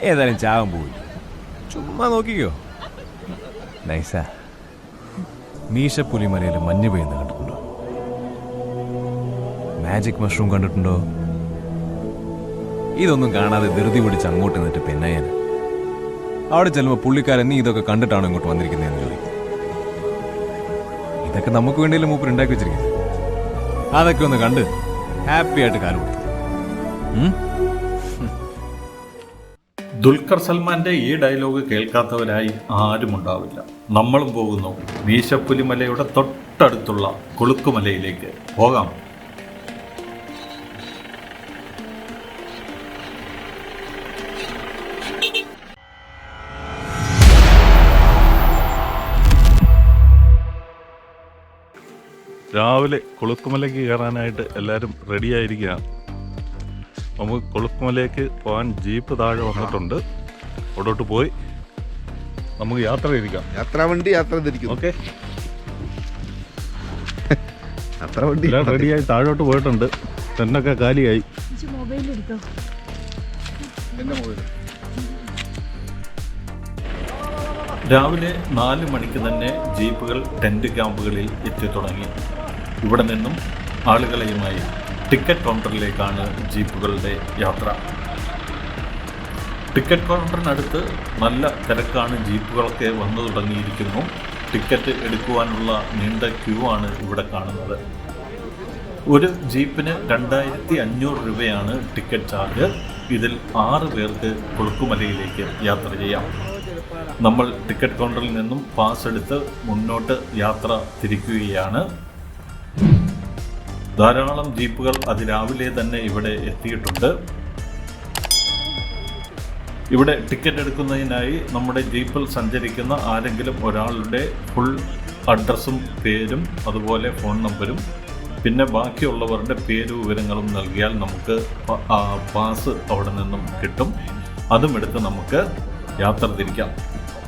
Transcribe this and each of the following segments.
ഏതായാലും ചാവാൻ പോയി. ചുമ്മാ നോക്കിക്കോ. നൈസാ. മീശപ്പുലിമലയിൽ മഞ്ഞ് പെയ്യുന്ന കണ്ടിട്ടുണ്ടോ? മാജിക് മഷ്റൂം കണ്ടിട്ടുണ്ടോ? ഇതൊന്നും കാണാതെ ധൃതി പിടിച്ച് അങ്ങോട്ട് നിന്നിട്ട് പെന്നയ്യന് അവിടെ ചെല്ലുമ്പോൾ പുള്ളിക്കാരൻ നീ ഇതൊക്കെ കണ്ടിട്ടാണോ ഇങ്ങോട്ട് വന്നിരിക്കുന്നതെന്ന് ചോദിക്കും. ഇതൊക്കെ നമുക്ക് വേണ്ടിയല്ലേ മൂപ്പർ ഉണ്ടാക്കി വെച്ചിരിക്കുന്നത്? അതൊക്കെ ഒന്ന് കണ്ട് ഹാപ്പി ആയിട്ട് കാലം കൊടുത്തു? ദുൽഖർ സൽമാന്റെ ഈ ഡയലോഗ് കേൾക്കാത്തവരായി ആരുമുണ്ടാവില്ല. നമ്മളും പോകുന്നു മീശപ്പുലിമലയുടെ തൊട്ടടുത്തുള്ള കൊളുക്കുമലയിലേക്ക്. പോകാം. രാവിലെ കൊളുക്കുമലയ്ക്ക് കയറാനായിട്ട് എല്ലാവരും റെഡി ആയിരിക്കുകയാണ്. നമുക്ക് കൊളുക്കുമലയ്ക്ക് പോകാൻ ജീപ്പ് താഴെ വന്നിട്ടുണ്ട്. അവിടോട്ട് പോയി നമുക്ക് യാത്ര ചെയ്തിരിക്കാം. യാത്രാ വണ്ടി യാത്ര ചെയ്തിരിക്കും ഓക്കെ. യാത്രാ വണ്ടി എല്ലാം റെഡിയായി താഴോട്ട് പോയിട്ടുണ്ട്. തെന്നൊക്കെ കാലിയായി. രാവിലെ നാല് മണിക്ക് തന്നെ ജീപ്പുകൾ ടെന്റ് ക്യാമ്പുകളിൽ എത്തി തുടങ്ങി. ഇവിടെ നിന്നും ആളുകളെയുമായി ടിക്കറ്റ് കൗണ്ടറിലേക്കാണ് ജീപ്പുകളുടെ യാത്ര. ടിക്കറ്റ് കൗണ്ടറിനടുത്ത് നല്ല തിരക്കാണ് ജീപ്പുകളൊക്കെ വന്നു തുടങ്ങിയിരിക്കുന്നു. ടിക്കറ്റ് എടുക്കുവാനുള്ള നീണ്ട ക്യൂ ആണ് ഇവിടെ കാണുന്നത്. ഒരു ജീപ്പിന് രണ്ടായിരത്തി അഞ്ഞൂറ് രൂപയാണ് ടിക്കറ്റ് ചാർജ്. ഇതിൽ ആറ് പേർക്ക് കൊളുക്കുമലയിലേക്ക് യാത്ര ചെയ്യാം. നമ്മൾ ടിക്കറ്റ് കൗണ്ടറിൽ നിന്നും പാസ് എടുത്ത് മുന്നോട്ട് യാത്ര തിരിക്കുകയാണ്. ധാരാളം ജീപ്പുകൾ അതിരാവിലെ തന്നെ ഇവിടെ എത്തിയിട്ടുണ്ട്. ഇവിടെ ടിക്കറ്റ് എടുക്കുന്നതിനായി നമ്മുടെ ജീപ്പിൽ സഞ്ചരിക്കുന്ന ആരെങ്കിലും ഒരാളുടെ ഫുൾ അഡ്രസ്സും പേരും അതുപോലെ ഫോൺ നമ്പരും പിന്നെ ബാക്കിയുള്ളവരുടെ പേര് വിവരങ്ങളും നൽകിയാൽ നമുക്ക് പാസ് അവിടെ നിന്നും കിട്ടും. അതും എടുത്ത് നമുക്ക് യാത്ര തിരിക്കാം.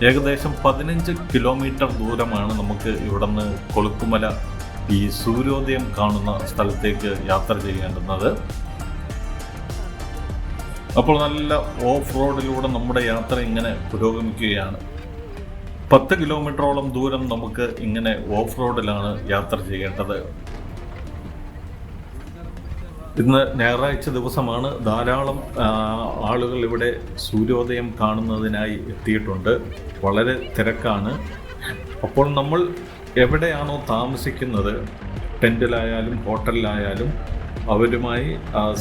ഏകദേശം പതിനഞ്ച് കിലോമീറ്റർ ദൂരമാണ് നമുക്ക് ഇവിടുന്ന് കൊളുക്കുമല ഈ സൂര്യോദയം കാണുന്ന സ്ഥലത്തേക്ക് യാത്ര ചെയ്യേണ്ടുന്നത്. അപ്പോൾ നല്ല ഓഫ് റോഡിലൂടെ നമ്മുടെ യാത്ര ഇങ്ങനെ പുരോഗമിക്കുകയാണ്. പത്ത് കിലോമീറ്ററോളം ദൂരം നമുക്ക് ഇങ്ങനെ ഓഫ് റോഡിലാണ് യാത്ര ചെയ്യേണ്ടത്. ഇന്ന് ഞായറാഴ്ച ദിവസമാണ് ധാരാളം ആളുകൾ ഇവിടെ സൂര്യോദയം കാണുന്നതിനായി എത്തിയിട്ടുണ്ട്. വളരെ തിരക്കാണ്. അപ്പോൾ നമ്മൾ എവിടെയാണോ താമസിക്കുന്നത് ടെന്റിലായാലും ഹോട്ടലിലായാലും അവരുമായി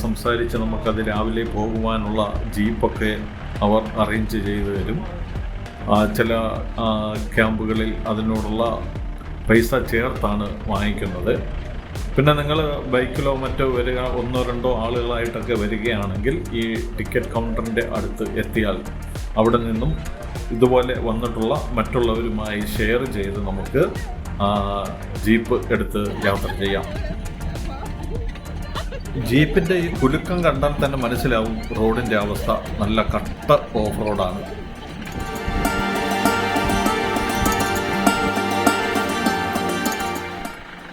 സംസാരിച്ച് നമുക്കത് രാവിലെ പോകുവാനുള്ള ജീപ്പൊക്കെ അവർ അറേഞ്ച് ചെയ്തു തരും. ചില ക്യാമ്പുകളിൽ അതിനോടുള്ള പൈസ ചേർത്താണ് വാങ്ങിക്കുന്നത്. പിന്നെ നിങ്ങൾ ബൈക്കിലോ മറ്റോ വരിക ഒന്നോ രണ്ടോ ആളുകളായിട്ടൊക്കെ വരികയാണെങ്കിൽ ഈ ടിക്കറ്റ് കൗണ്ടറിന്റെ അടുത്ത് എത്തിയാൽ അവിടെ നിന്നും ഇതുപോലെ വന്നിട്ടുള്ള മറ്റുള്ളവരുമായി ഷെയർ ചെയ്ത് നമുക്ക് ജീപ്പ് എടുത്ത് യാത്ര ചെയ്യാം. ജീപ്പിന്റെ ഈ കുലുക്കം കണ്ടാൽ തന്നെ മനസ്സിലാവും റോഡിന്റെ അവസ്ഥ. നല്ല കട്ട ഓഫ് റോഡാണ്.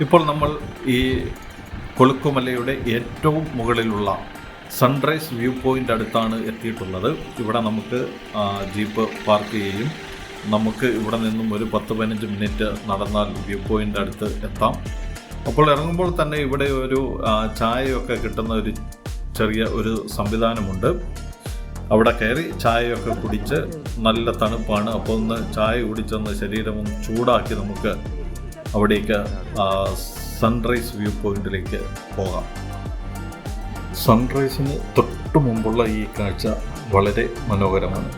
ഇപ്പോൾ നമ്മൾ ഈ കൊളുക്കുമലയുടെ ഏറ്റവും മുകളിലുള്ള സൺറൈസ് വ്യൂ പോയിന്റ് അടുത്താണ് എത്തിയിട്ടുള്ളത്. ഇവിടെ നമുക്ക് ജീപ്പ് പാർക്ക് ചെയ്യും നമുക്ക് ഇവിടെ നിന്നും ഒരു പത്ത് പതിനഞ്ച് മിനിറ്റ് നടന്നാൽ വ്യൂ പോയിന്റ് അടുത്ത് എത്താം. അപ്പോൾ ഇറങ്ങുമ്പോൾ തന്നെ ഇവിടെ ഒരു ചായയൊക്കെ കിട്ടുന്ന ഒരു ചെറിയ ഒരു സംവിധാനമുണ്ട്. അവിടെ കയറി ചായയൊക്കെ കുടിച്ച് നല്ല തണുപ്പാണ്. അപ്പോൾ ഒന്ന് ചായ കുടിച്ചൊന്ന് ശരീരം ഒന്ന് ചൂടാക്കി നമുക്ക് അവിടേക്ക് സൺറൈസ് വ്യൂ പോയിന്റിലേക്ക് പോകാം. സൺറൈസിന് തൊട്ടു മുമ്പുള്ള ഈ കാഴ്ച വളരെ മനോഹരമാണ്.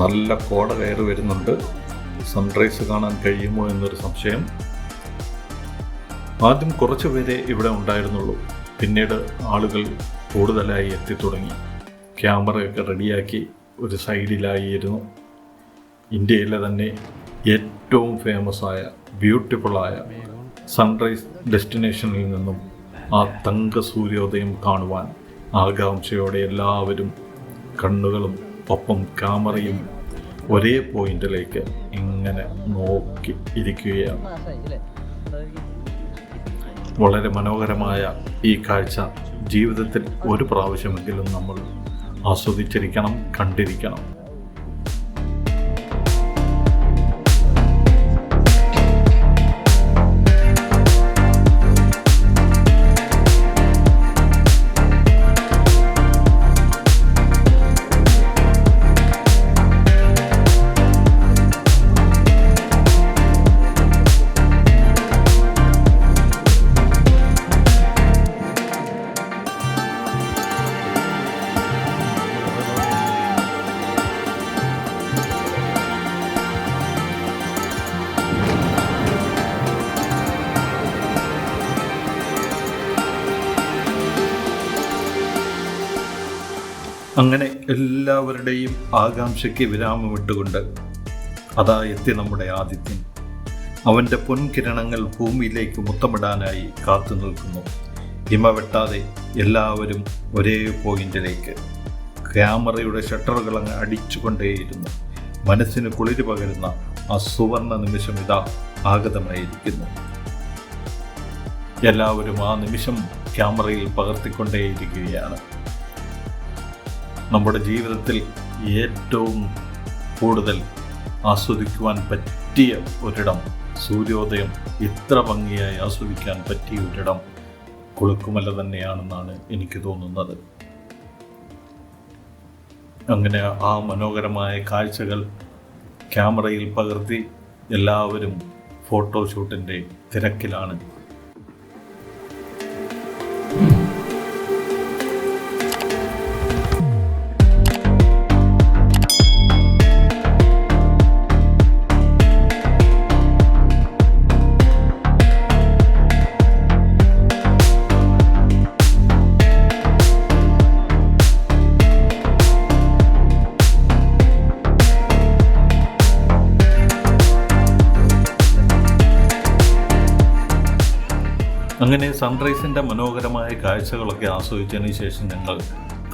നല്ല കോട കയറി വരുന്നുണ്ട്. സൺറൈസ് കാണാൻ കഴിയുമോ എന്നൊരു സംശയം. ആദ്യം കുറച്ച് പേരെ ഇവിടെ ഉണ്ടായിരുന്നുള്ളൂ. പിന്നീട് ആളുകൾ കൂടുതലായി എത്തിത്തുടങ്ങി ക്യാമറയൊക്കെ റെഡിയാക്കി ഒരു സൈഡിലായിരുന്നു ഇന്ത്യയിലെ തന്നെ ഏറ്റവും ഫേമസ് ആയ ബ്യൂട്ടിഫുള്ളായ സൺറൈസ് ഡെസ്റ്റിനേഷനിൽ നിന്നും ആ തങ്ക സൂര്യോദയം കാണുവാൻ ആകാംക്ഷയോടെ എല്ലാവരും കണ്ണുകളും ഒപ്പം ക്യാമറയും ഒരേ പോയിന്റിലേക്ക് ഇങ്ങനെ നോക്കി ഇരിക്കുകയാണ്. വളരെ മനോഹരമായ ഈ കാഴ്ച ജീവിതത്തിൽ ഒരു പ്രാവശ്യമെങ്കിലും നമ്മൾ ആസ്വദിച്ചിരിക്കണം കണ്ടിരിക്കണം. അങ്ങനെ എല്ലാവരുടെയും ആകാംക്ഷയ്ക്ക് വിരാമമിട്ടുകൊണ്ട് അതാ എത്തി നമ്മുടെ ആദിത്യൻ. അവന്റെ പൊൻകിരണങ്ങൾ ഭൂമിയിലേക്ക് മുത്തമിടാനായി കാത്തു നിൽക്കുന്നു. ഹിമ വെട്ടാതെ എല്ലാവരും ഒരേ പോയിന്റിലേക്ക്. ക്യാമറയുടെ ഷട്ടറുകൾ അങ്ങ് അടിച്ചുകൊണ്ടേയിരുന്നു. മനസ്സിന് കുളിര് പകരുന്ന ആ സുവർണ നിമിഷം ഇതാ ആഗതമായിരിക്കുന്നു. എല്ലാവരും ആ നിമിഷം ക്യാമറയിൽ പകർത്തിക്കൊണ്ടേയിരിക്കുകയാണ്. നമ്മുടെ ജീവിതത്തിൽ ഏറ്റവും കൂടുതൽ ആസ്വദിക്കുവാൻ പറ്റിയ ഒരിടം സൂര്യോദയം ഇത്ര ഭംഗിയായി ആസ്വദിക്കാൻ പറ്റിയ ഒരിടം കുളുക്കുമല തന്നെയാണെന്നാണ് എനിക്ക് തോന്നുന്നത്. അങ്ങനെ ആ മനോഹരമായ കാഴ്ചകൾ ക്യാമറയിൽ പകർത്തി എല്ലാവരും ഫോട്ടോഷൂട്ടിന്റെ തിരക്കിലാണ് അങ്ങനെ സൺറൈസിന്റെ മനോഹരമായ കാഴ്ചകളൊക്കെ ആസ്വദിച്ചതിന് ശേഷം ഞങ്ങൾ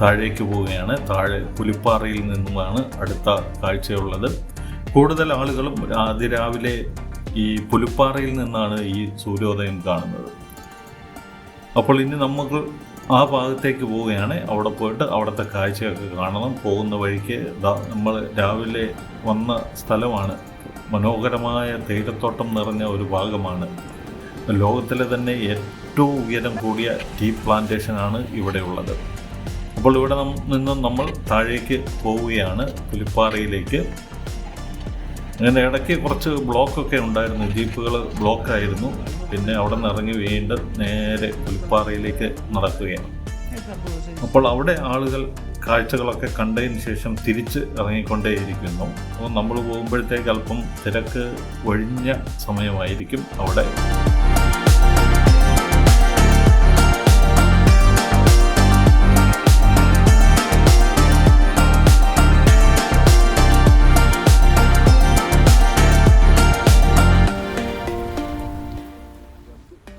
താഴേക്ക് പോവുകയാണ്. താഴെ പുലിപ്പാറയിൽ നിന്നുമാണ് അടുത്ത കാഴ്ചയുള്ളത്. കൂടുതൽ ആളുകളും അതിരാവിലെ ഈ പുലിപ്പാറയിൽ നിന്നാണ് ഈ സൂര്യോദയം കാണുന്നത്. അപ്പോൾ ഇനി നമുക്ക് ആ ഭാഗത്തേക്ക് പോവുകയാണ്. അവിടെ പോയിട്ട് അവിടുത്തെ കാഴ്ചയൊക്കെ കാണണം. പോകുന്ന വഴിക്ക് നമ്മൾ രാവിലെ വന്ന സ്ഥലമാണ്. മനോഹരമായ തേയിലത്തോട്ടം നിറഞ്ഞ ഒരു ഭാഗമാണ്. ലോകത്തിലെ തന്നെ ഏറ്റവും ഉയരം കൂടിയ ടീ പ്ലാന്റേഷനാണ് ഇവിടെ ഉള്ളത് അപ്പോൾ ഇവിടെ നിന്ന് നിന്നും നമ്മൾ താഴേക്ക് പോവുകയാണ് പുലിപ്പാറയിലേക്ക്. അങ്ങനെ ഇടയ്ക്ക് കുറച്ച് ബ്ലോക്കൊക്കെ ഉണ്ടായിരുന്നു. ജീപ്പുകൾ ബ്ലോക്കായിരുന്നു. പിന്നെ അവിടെ നിന്ന് ഇറങ്ങി വീണ്ടും നേരെ പുലിപ്പാറയിലേക്ക് നടക്കുകയാണ്. അപ്പോൾ അവിടെ ആളുകൾ കാഴ്ചകളൊക്കെ കണ്ടതിന് ശേഷം തിരിച്ച് ഇറങ്ങിക്കൊണ്ടേയിരിക്കുന്നു. അപ്പോൾ നമ്മൾ പോകുമ്പോഴത്തേക്ക് അല്പം തിരക്ക് ഒഴിഞ്ഞ സമയമായിരിക്കും അവിടെ.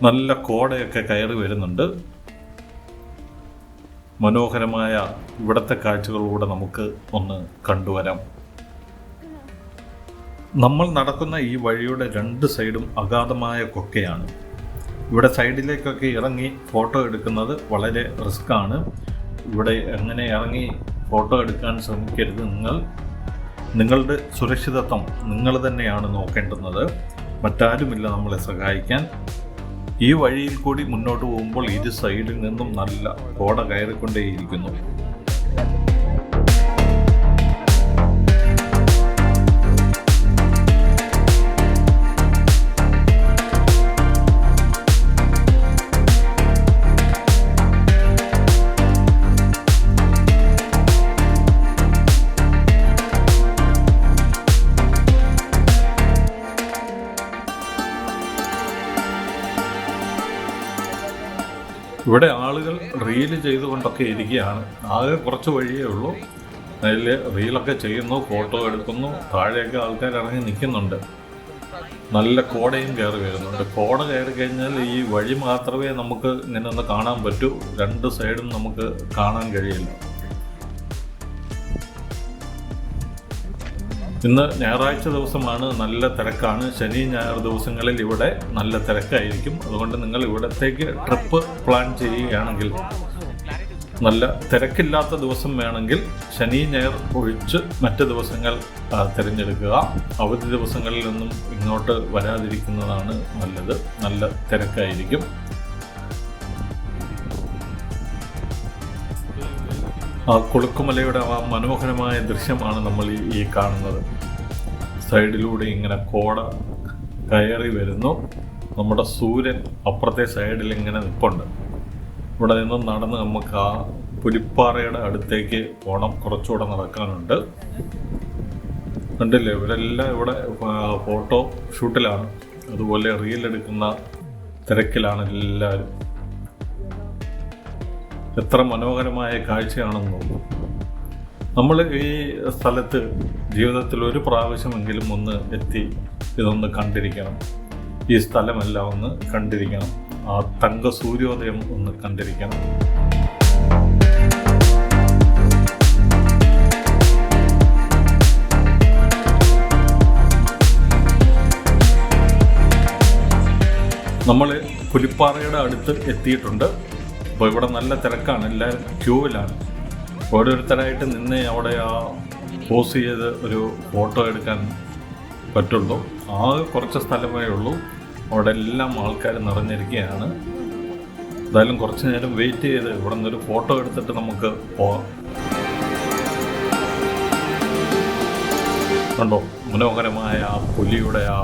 നല്ല കോടയൊക്കെ കയറി വരുന്നുണ്ട്. മനോഹരമായ ഇവിടുത്തെ കാഴ്ചകളിലൂടെ നമുക്ക് ഒന്ന് കണ്ടുവരാം. നമ്മൾ നടക്കുന്ന ഈ വഴിയുടെ രണ്ട് സൈഡും അഗാധമായ കൊക്കയാണ്. ഇവിടെ സൈഡിലേക്കൊക്കെ ഇറങ്ങി ഫോട്ടോ എടുക്കുന്നത് വളരെ റിസ്ക്കാണ്. ഇവിടെ എങ്ങനെ ഇറങ്ങി ഫോട്ടോ എടുക്കാൻ ശ്രമിക്കരുത് നിങ്ങൾ. നിങ്ങളുടെ സുരക്ഷിതത്വം നിങ്ങൾ തന്നെയാണ് നോക്കേണ്ടുന്നത്. മറ്റാരുമില്ല നമ്മളെ സഹായിക്കാൻ. ഈ വഴിയിൽ കൂടി മുന്നോട്ട് പോകുമ്പോൾ ഇരു സൈഡിൽ നിന്നും നല്ല കോട കയറിക്കൊണ്ടേയിരിക്കുന്നു. ഇവിടെ ആളുകൾ റീൽ ചെയ്തുകൊണ്ടൊക്കെ ഇരിക്കുകയാണ്. ആകെ കുറച്ച് വഴിയേ ഉള്ളൂ. അതിൽ റീലൊക്കെ ചെയ്യുന്നു ഫോട്ടോ എടുക്കുന്നു. താഴെയൊക്കെ ആൾക്കാർ ഇറങ്ങി നിൽക്കുന്നുണ്ട്. നല്ല കോടയും കയറി വരുന്നുണ്ട്. കോട കയറി കഴിഞ്ഞാൽ ഈ വഴി മാത്രമേ നമുക്ക് ഇങ്ങനെ ഒന്ന് കാണാൻ പറ്റൂ. രണ്ട് സൈഡും നമുക്ക് കാണാൻ കഴിയില്ല. ഇന്ന് ഞായറാഴ്ച ദിവസമാണ് നല്ല തിരക്കാണ്. ശനി ഞായർ ദിവസങ്ങളിൽ ഇവിടെ നല്ല തിരക്കായിരിക്കും. അതുകൊണ്ട് നിങ്ങൾ ഇവിടത്തേക്ക് ട്രിപ്പ് പ്ലാൻ ചെയ്യുകയാണെങ്കിൽ നല്ല തിരക്കില്ലാത്ത ദിവസം വേണമെങ്കിൽ ശനി ഞായർ ഒഴിച്ച് മറ്റ് ദിവസങ്ങൾ തിരഞ്ഞെടുക്കുക. അവധി ദിവസങ്ങളിൽ നിന്നും ഇങ്ങോട്ട് വരാതിരിക്കുന്നതാണ് നല്ലത്. നല്ല തിരക്കായിരിക്കും. ആ കുളുക്കുമലയുടെ ആ മനോഹരമായ ദൃശ്യമാണ് നമ്മൾ ഈ- കാണുന്നത്. സൈഡിലൂടെ ഇങ്ങനെ കോട കയറി വരുന്നു. നമ്മുടെ സൂര്യൻ അപ്പുറത്തെ സൈഡിൽ ഇങ്ങനെ നിൽപ്പുണ്ട്. ഇവിടെ നിന്ന് നടന്ന് നമുക്ക് ആ പുലിപ്പാറയുടെ അടുത്തേക്ക് പോകണം കുറച്ചുകൂടെ നടക്കാനുണ്ട്. കണ്ടില്ലേ? ഇവരെല്ലാം ഇവിടെ ഫോട്ടോ ഷൂട്ടിലാണ്. അതുപോലെ റീൽ എടുക്കുന്ന തിരക്കിലാണ് എല്ലാവരും. എത്ര മനോഹരമായ കാഴ്ചയാണെന്ന് നമ്മൾ ഈ സ്ഥലത്ത് ജീവിതത്തിൽ ഒരു പ്രാവശ്യമെങ്കിലും ഒന്ന് എത്തി ഇതൊന്ന് കണ്ടിരിക്കണം. ഈ സ്ഥലമെല്ലാം ഒന്ന് കണ്ടിരിക്കണം. ആ തങ്ക സൂര്യോദയം ഒന്ന് കണ്ടിരിക്കണം. നമ്മൾ പുലിപ്പാറയുടെ അടുത്ത് എത്തിയിട്ടുണ്ട്. അപ്പോൾ ഇവിടെ നല്ല തിരക്കാണ് എല്ലാവരും ക്യൂവിലാണ്. ഓരോരുത്തരായിട്ട് നിന്ന് അവിടെ ആ പോസ് ചെയ്ത് ഒരു ഫോട്ടോ എടുക്കാൻ പറ്റുള്ളൂ. ആകെ കുറച്ച് സ്ഥലമേ ഉള്ളൂ. അവിടെ എല്ലാം ആൾക്കാർ നിറഞ്ഞിരിക്കുകയാണ്. എന്തായാലും കുറച്ച് നേരം വെയിറ്റ് ചെയ്ത് ഇവിടെ നിന്നൊരു ഫോട്ടോ എടുത്തിട്ട് നമുക്ക് പോവാം. കണ്ടോ? മനോഹരമായ ആ പുലിയുടെ ആ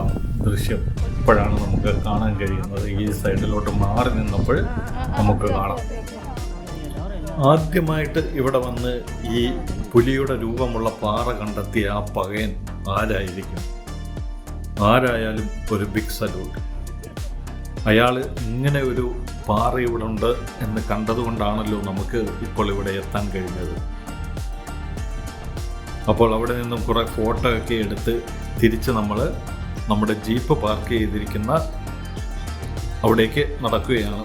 ദൃശ്യം. ഇപ്പോഴാണ് നമുക്ക് കാണാൻ കഴിയുന്നത്. ഈ സൈഡിലോട്ട് മാറി നിന്നപ്പോൾ നമുക്ക് കാണാം. ആദ്യമായിട്ട് ഇവിടെ വന്ന് ഈ പുലിയുടെ രൂപമുള്ള പാറ കണ്ടെത്തിയ ആ പകയൻ ആരായിരിക്കും? ആരായാലും ഒരു ബിഗ് സല്യൂട്ട് അയാൾ ഇങ്ങനെ ഒരു പാറ ഇവിടെ ഉണ്ട് എന്ന് കണ്ടതുകൊണ്ടാണല്ലോ നമുക്ക് ഇപ്പോൾ ഇവിടെ എത്താൻ കഴിഞ്ഞത്. അപ്പോൾ അവിടെ നിന്നും കുറേ ഫോട്ടോ ഒക്കെ എടുത്ത് തിരിച്ച് നമ്മൾ നമ്മുടെ ജീപ്പ് പാർക്ക് ചെയ്തിരിക്കുന്ന അവിടേക്ക് നടക്കുകയാണ്.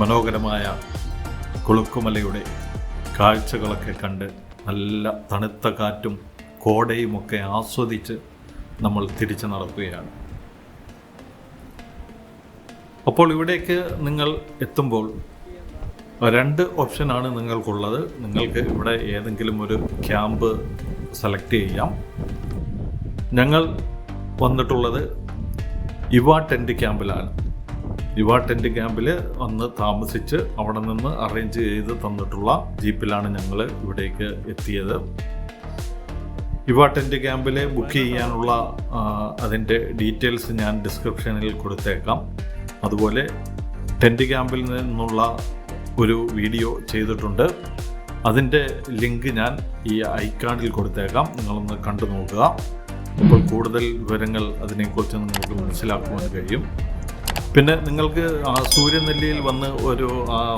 മനോഹരമായ കുളുക്കുമലയുടെ കാഴ്ചകളൊക്കെ കണ്ട് നല്ല തണുത്ത കാറ്റും കോടയുമൊക്കെ ആസ്വദിച്ച് നമ്മൾ തിരിച്ച് നടക്കുകയാണ്. അപ്പോൾ ഇവിടേക്ക് നിങ്ങൾ എത്തുമ്പോൾ രണ്ട് ഓപ്ഷനാണ് നിങ്ങൾക്കുള്ളത്. നിങ്ങൾക്ക് ഇവിടെ ഏതെങ്കിലും ഒരു ക്യാമ്പ് സെലക്ട് ചെയ്യാം. ഞങ്ങൾ വന്നിട്ടുള്ളത് ഇവ ടെന്റ് ക്യാമ്പിലാണ്. ഇവ ടെന്റ് ക്യാമ്പിൽ വന്ന് താമസിച്ച് അവിടെ നിന്ന് അറേഞ്ച് ചെയ്ത് തന്നിട്ടുള്ള ജീപ്പിലാണ് ഞങ്ങൾ ഇവിടേക്ക് എത്തിയത്. ഇവ ടെന്റ് ക്യാമ്പിൽ ബുക്ക് ചെയ്യാനുള്ള അതിന്റെ ഡീറ്റെയിൽസ് ഞാൻ ഡിസ്ക്രിപ്ഷനിൽ കൊടുത്തേക്കാം. അതുപോലെ ടെന്റ് ക്യാമ്പിൽ നിന്നുള്ള ഒരു വീഡിയോ ചെയ്തിട്ടുണ്ട്. അതിന്റെ ലിങ്ക് ഞാൻ ഈ ഐക്കാണിൽ കൊടുത്തേക്കാം. നിങ്ങളൊന്ന് കണ്ടു നോക്കുക. അപ്പോൾ കൂടുതൽ വിവരങ്ങൾ അതിനെക്കുറിച്ച് നിങ്ങൾക്ക് മനസ്സിലാക്കുവാൻ കഴിയും. പിന്നെ നിങ്ങൾക്ക് ആ സൂര്യനെല്ലിയിൽ വന്ന് ഒരു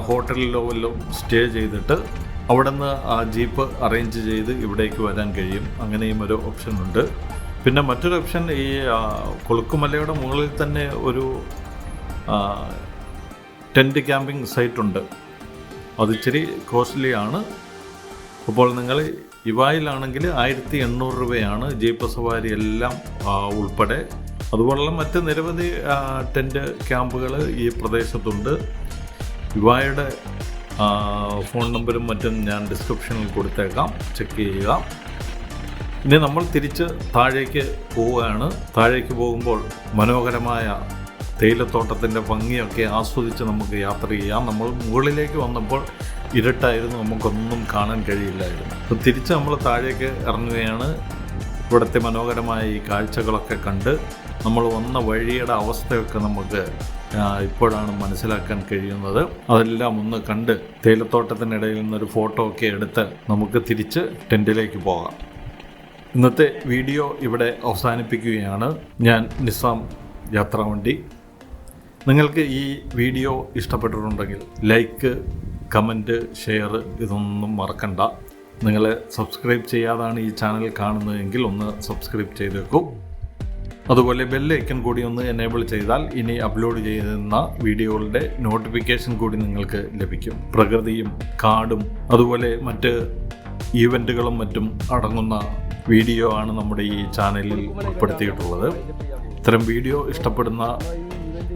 ഹോട്ടലിലോ വല്ലോ സ്റ്റേ ചെയ്തിട്ട് അവിടെ നിന്ന് ആ ജീപ്പ് അറേഞ്ച് ചെയ്ത് ഇവിടേക്ക് വരാൻ കഴിയും. അങ്ങനെയും ഒരു ഓപ്ഷൻ ഉണ്ട്. പിന്നെ മറ്റൊരു ഓപ്ഷൻ ഈ കൊളുക്കുമലയുടെ മുകളിൽ തന്നെ ഒരു ടെന്റ് ക്യാമ്പിംഗ് സൈറ്റ് ഉണ്ട് അത് ഇച്ചിരി കോസ്റ്റ്ലി ആണ്. അപ്പോൾ നിങ്ങൾ ഇവായിലാണെങ്കിൽ ആയിരത്തി എണ്ണൂറ് രൂപയാണ് ജീപ്പ് സവാരി എല്ലാം ഉൾപ്പെടെ. അതുപോലുള്ള മറ്റ് നിരവധി ടെന്റ് ക്യാമ്പുകൾ ഈ പ്രദേശത്തുണ്ട്. ഇവായുടെ ഫോൺ നമ്പറും മറ്റും ഞാൻ ഡിസ്ക്രിപ്ഷനിൽ കൊടുത്തേക്കാം. ചെക്ക് ചെയ്യുക. ഇനി നമ്മൾ തിരിച്ച് താഴേക്ക് പോവുകയാണ്. താഴേക്ക് പോകുമ്പോൾ മനോഹരമായ തേയിലത്തോട്ടത്തിന്റെ ഭംഗിയൊക്കെ ആസ്വദിച്ച് നമുക്ക് യാത്ര ചെയ്യാം. നമ്മൾ മുകളിലേക്ക് വന്നപ്പോൾ ഇരുട്ടായിരുന്നു നമുക്കൊന്നും കാണാൻ കഴിയില്ലായിരുന്നു. അപ്പോൾ തിരിച്ച് നമ്മൾ താഴേക്ക് ഇറങ്ങുകയാണ്. ഇവിടുത്തെ മനോഹരമായ ഈ കാഴ്ചകളൊക്കെ കണ്ട് നമ്മൾ വന്ന വഴിയുടെ അവസ്ഥയൊക്കെ നമുക്ക് ഇപ്പോഴാണ് മനസ്സിലാക്കാൻ കഴിയുന്നത്. അതെല്ലാം ഒന്ന് കണ്ട് തേയിലത്തോട്ടത്തിനിടയിൽ നിന്നൊരു ഫോട്ടോ ഒക്കെ എടുത്ത് നമുക്ക് തിരിച്ച് ടെന്റിലേക്ക് പോകാം. ഇന്നത്തെ വീഡിയോ ഇവിടെ അവസാനിപ്പിക്കുകയാണ്. ഞാൻ നിസാം യാത്രാവണ്ടി. നിങ്ങൾക്ക് ഈ വീഡിയോ ഇഷ്ടപ്പെട്ടിട്ടുണ്ടെങ്കിൽ ലൈക്ക് കമന്റ് ഷെയർ ഇതൊന്നും മറക്കണ്ട. നിങ്ങൾ സബ്സ്ക്രൈബ് ചെയ്യാതാണ് ഈ ചാനൽ കാണുന്നതെങ്കിൽ ഒന്ന് സബ്സ്ക്രൈബ് ചെയ്തേക്കൂ. അതുപോലെ ബെല്ലൈക്കൺ കൂടി ഒന്ന് എനേബിൾ ചെയ്താൽ ഇനി അപ്ലോഡ് ചെയ്യുന്ന വീഡിയോകളുടെ നോട്ടിഫിക്കേഷൻ കൂടി നിങ്ങൾക്ക് ലഭിക്കും. പ്രകൃതിയും കാടും അതുപോലെ മറ്റ് ഈവന്റുകളും മറ്റും അടങ്ങുന്ന വീഡിയോ ആണ് നമ്മുടെ ഈ ചാനലിൽ ഉൾപ്പെടുത്തിയിട്ടുള്ളത്. ഇത്തരം വീഡിയോ ഇഷ്ടപ്പെടുന്ന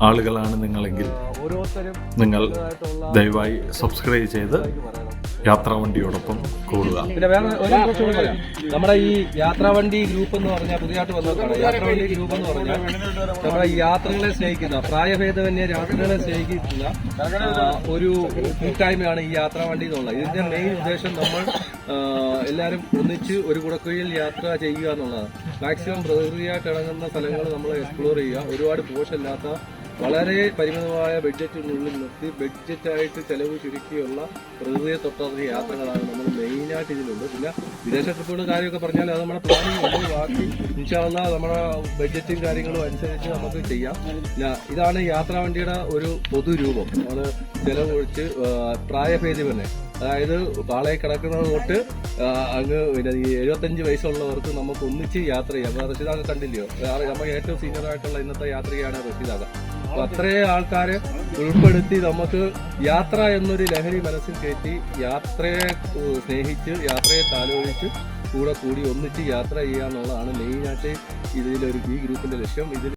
ആളുകളാണ് നിങ്ങളെങ്കിൽ നിങ്ങൾ ദയവായി സബ്സ്ക്രൈബ് ചെയ്ത് യാത്രാവണ്ടിയോടൊപ്പം കൂടുക. പിന്നെ വേറെ ഒരു പറയാം. നമ്മുടെ ഈ യാത്രാവണ്ടി ഗ്രൂപ്പ് എന്ന് പറഞ്ഞാൽ പുതിയതായിട്ട് വന്നതാണ് യാത്രാവണ്ടി ഗ്രൂപ്പ് എന്ന് പറഞ്ഞാൽ നമ്മുടെ ഈ യാത്രകളെ സ്നേഹിക്കുന്ന പ്രായഭേദമന്യ യാത്രകളെ സ്നേഹിക്കുന്ന ഒരു കൂട്ടായ്മയാണ് ഈ യാത്രാവണ്ടി എന്നുള്ളത്. ഇതിന്റെ മെയിൻ ഉദ്ദേശം നമ്മൾ എല്ലാവരും ഒന്നിച്ച് ഒരു കുടക്കീഴിൽ യാത്ര ചെയ്യുക എന്നുള്ളതാണ്. മാക്സിമം പ്രകൃതിയായിട്ട് ഇണങ്ങുന്ന സ്ഥലങ്ങൾ നമ്മൾ എക്സ്പ്ലോർ ചെയ്യുക. ഒരുപാട് പോഷമില്ലാത്ത വളരെ പരിമിതമായ ബഡ്ജറ്റിനുള്ളിൽ നിർത്തി ബഡ്ജറ്റായിട്ട് ചെലവ് ചുരുക്കിയുള്ള പ്രകൃതിയെ തൊട്ടറിഞ്ഞ യാത്രകളാണ് നമ്മൾ മെയിനായിട്ട് ഇതിലുണ്ട്. പിന്നെ വിദേശ ട്രിപ്പുകളും കാര്യമൊക്കെ പറഞ്ഞാൽ അത് നമ്മുടെ പ്ലാനിങ് ഉണ്ട്. ബാക്കി ഇൻഷാല്ല നമ്മുടെ ബഡ്ജറ്റും കാര്യങ്ങളും അനുസരിച്ച് നമുക്ക് ചെയ്യാം. ഇതാണ് ഇതാണ് യാത്രാവണ്ടിയുടെ ഒരു പൊതുരൂപം. അത് ചെലവൊഴിച്ച് പ്രായഭേദി പ്രായഭേദമന്യേ അതായത് പാളയെ കിടക്കുന്നത് തൊട്ട് അങ്ങ് പിന്നെ ഈ എഴുപത്തഞ്ച് വയസ്സുള്ളവർക്ക് നമുക്ക് ഒന്നിച്ച് യാത്ര ചെയ്യാം. അപ്പൊ റഷീദാക്ക കണ്ടില്ലയോ? നമ്മൾ ഏറ്റവും സീനിയർ ആയിട്ടുള്ള ഇന്നത്തെ യാത്രയാണ് റഷീദാക്ക. അപ്പൊ അത്രയും ആൾക്കാരെ ഉൾപ്പെടുത്തി നമുക്ക് യാത്ര എന്നൊരു ലഹരി മനസ്സിൽ കയറ്റി യാത്രയെ സ്നേഹിച്ച് യാത്രയെ താലോചിച്ച് കൂടെ കൂടി ഒന്നിച്ച് യാത്ര ചെയ്യുക എന്നുള്ളതാണ് മെയിനായിട്ട് ഇതിലൊരു ഈ ഗ്രൂപ്പിന്റെ ലക്ഷ്യം. ഇതിൽ